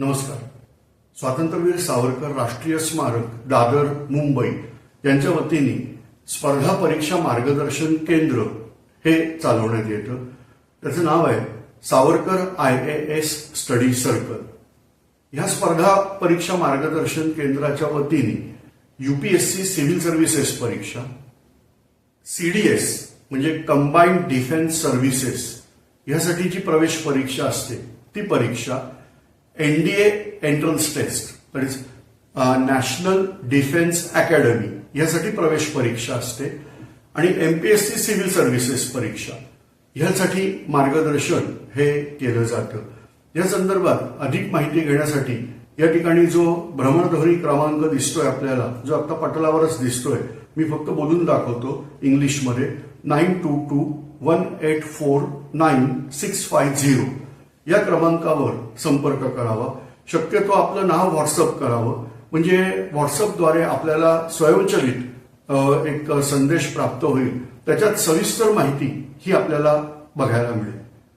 नमस्कार. स्वातंत्र्यवीर सावरकर राष्ट्रीय स्मारक दादर मुंबई यांच्या वतीने स्पर्धा परीक्षा मार्गदर्शन केंद्र हे चालवण्यात येतं. त्याचं नाव आहे Savarkar I A S study circle. ह्या स्पर्धा परीक्षा मार्गदर्शन केंद्राच्या वतीने युपीएससी सिव्हिल सर्व्हिसेस परीक्षा सीडीएस म्हणजे कंबाईंड डिफेन्स सर्व्हिसेस ह्यासाठीची प्रवेश परीक्षा असते. ती परीक्षा NDA entrance test that national defence academy यासाठी प्रवेश परीक्षा असते. आणि एमपीएससी सिव्हिल सर्व्हिसेस परीक्षा. ह्यासाठी मार्गदर्शन हे केलं जातं. या संदर्भात अधिक माहिती घेण्यासाठी या ठिकाणी जो भ्रमणध्वनी क्रमांक दिसतोय आपल्याला जो आता पटलावरच दिसतोय मी फक्त बोलून दाखवतो इंग्लिशमध्ये. Nine two two one eight four nine six five zero. या क्रमांकावर संपर्क करावा. शक्यतो आपलं नाव व्हॉट्सअप करावं. म्हणजे व्हॉट्सअपद्वारे आपल्याला स्वयंचलित एक संदेश प्राप्त होईल. त्याच्यात सविस्तर माहिती ही आपल्याला बघायला मिळेल.